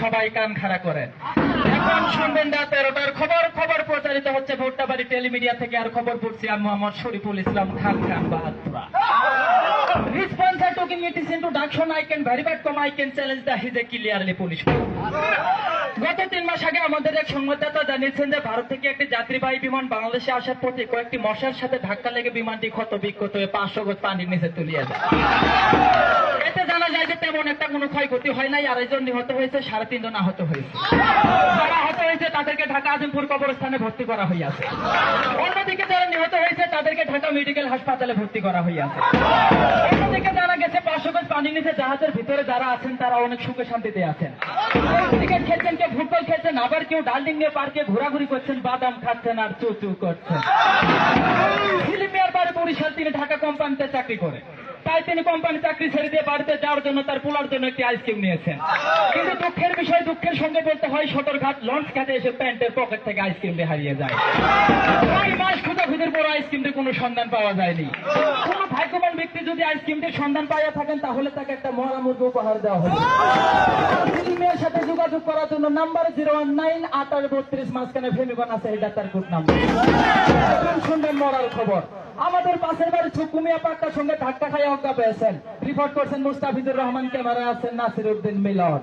সবাই কান খাড়া করেন। এখন শুনবেন রাত তেরোটার খবর। খবর প্রচারিত হচ্ছে ভোট্টাবাড়ি টেলিমিডিয়া থেকে। আর খবর পড়ছি আমি মোহাম্মদ শরীফুল ইসলাম খান খান বাহাত্তরা Responser talking it is introduction, I can verify come, I can challenge the his a clearly police. গত তিন মাস আগে আমাদের এক সংবাদদাতা জানিয়েছেন যে ভারত থেকে একটি যাত্রীবাহী বিমান বাংলাদেশে আসার পথে কয়েকটি মশার সাথে ধাক্কা লেগে বিমানটি ক্ষত বিক্ষত হয়ে পাঁচশো গজ পানির নিচে তুলিয়ে যায় এতে জানা যায় যে তেমন একটা কোনো ক্ষয়ক্ষতি হয় নাই আড়াইজন নিহত হয়েছে, সাড়ে তিনজন আহত হয়েছে। যারা আহত হয়েছে, তাদেরকে ঢাকা আজিমপুর কবরস্থানে ভর্তি করা হইয়াছে। অন্যদিকে যারা নিহত হয়েছে, তাদেরকে ঢাকা মেডিকেল হাসপাতালে ভর্তি করা হইয়াছে। অন্যদিকে জানা গেছে পাঁচশো গজ পানির নিচে জাহাজের ভিতরে যারা আছেন, তারা অনেক সুখে শান্তিতে আছেন। ক্রিকেট খেলছেন কেউ, ফুটবল খেলছেন, আবার কেউ ডালডিং নিয়ে পার্কে ঘোরাঘুরি করছেন, বাদাম খাচ্ছেন আর চু চু করছেন। ফিলিপ মিয়ার বাড়ি বরিশাল তিনি ঢাকা কোম্পানিতে চাকরি করে। তাই তিনি কোম্পানি চাকরি ছেড়ে দিয়ে বাড়িতে যাওয়ার জন্য তার পোলার জন্য একটি আইসক্রিম নিয়েছেন। কিন্তু দুঃখের বিষয়, দুঃখের সঙ্গে বলতে হয়, সদরঘাট লঞ্চ ঘাটে এসে প্যান্টের পকেট থেকে আইসক্রিমটি হারিয়ে যায়। ছয় মাস খুঁজাখুঁজির পর আইসক্রিমটির কোনো সন্ধান পাওয়া যায়নি। কোন ভাগ্যবান ব্যক্তি যদি আইসক্রিমটির সন্ধান পাইয়া থাকেন, তাহলে তাকে একটা মরা উপহার দেওয়া হবে ফিল্মের সাথে যোগাযোগ করার জন্য নাম্বার জিরো ওয়ান নাইন আটাশ বত্রিশ, মাঝখানে ফেমিকন আছে, এটা তার গুড নাম্বার শুনবেন মরার খবর। আমাদের পাশের বাড়ি ছুকুমিয়া পাক্কার সঙ্গে ধাক্কা খাইয়া অজ্ঞা পেয়েছেন। রিপোর্ট করছেন মুস্তাফিজুর রহমান ক্যামেরা আছেন নাসির উদ্দিন মিলন।